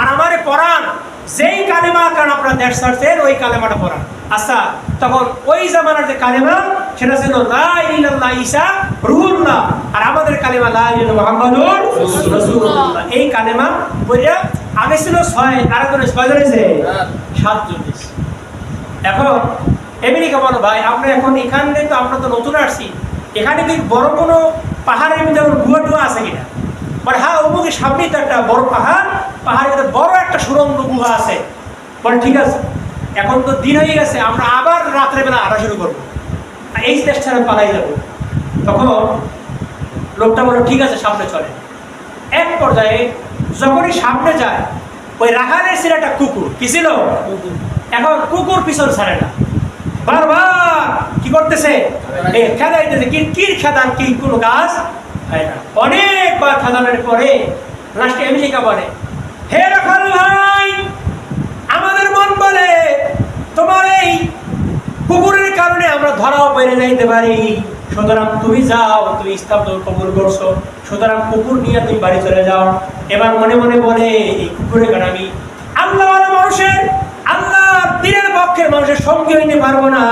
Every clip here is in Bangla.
আর আমারে পড়ান। যেই কালেমা কারণ আপনারা দেশ ছাড়ছেন ওই কালেমাটা পড়ান। আচ্ছা তখন ওই জামানার যে কালেমা, সেটা ছিল লা ইলাহা ঈসা রুহুল্লাহ। আর আমাদের কালেমা লা ইলাহা মুহাম্মাদুর রাসূলুল্লাহ। এই কালেমা পড়িয়া, আগে ছিল ছয়, আর এখন ছয় ধরেছে দিয়েছে। এখন আমেরিকা বলো, ভাই, আমরা এখন এখানে তো আমরা তো নতুন আসছি। এখানে কি বড় কোনো পাহাড়ের ভিতরে গুহা টুয়া আছে কিনা? বলে হ্যাঁ অমুকের সামনেই তো একটা বড় পাহাড় পাহাড়ের ভিতরে বড় একটা গুহা আছে। বলে ঠিক আছে এখন তো দিন হয়ে গেছে আমরা আবার রাত্রেবেলা হাঁটা শুরু করব। এই দেশ ছাড়া পালাই যাব। তখন লোকটা বলো ঠিক আছে সামনে চলে। এক পর্যায়ে যখনই সামনে যায় ওই রাখালের ছিল একটা কুকুর। কি ছিল? এখন কুকুর পিছন ছাড়ে না। বারবার কি করতেছে? খেদাইতেছে। কি কি খেদান কি কোনো কাজ? হয় না। অনেকবার খেদানোর পরে লাস্টে আমেরিকা বলে হে রাখাল ভাই আমাদের মন বলে তোমার এই কুকুরের কারণে আমরা ধরাও পেরে যাইতে পারি। সুতরাং তুমি যাও, তুমি ইসলাম তো কবুল করছ। সুতরাং কুকুর নিয়ে তুমি বাড়ি চলে যাও। এবার মনে মনে বলে, এই কুকুরের কারণে আমি আল্লাহ মানুষের আল্লাহ দিনের পক্ষে মানুষের সঙ্গে হইতে পারব না।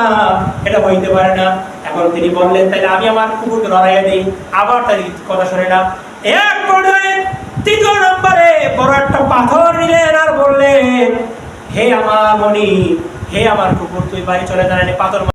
এটা হইতে পারে না। এখন তিনি বললেন তাহলে আমি আমার কুকুরকে লড়াইয়া দিই। আবার তার কথা শোনে না। এক পর্যায়ে তৃতীয় নম্বরে বড় একটা পাথর নিলেন আর বললেন, হে আমার মনি হে আমার কুকুর, তুই বাড়ি চলে দাঁড়ালে পাথর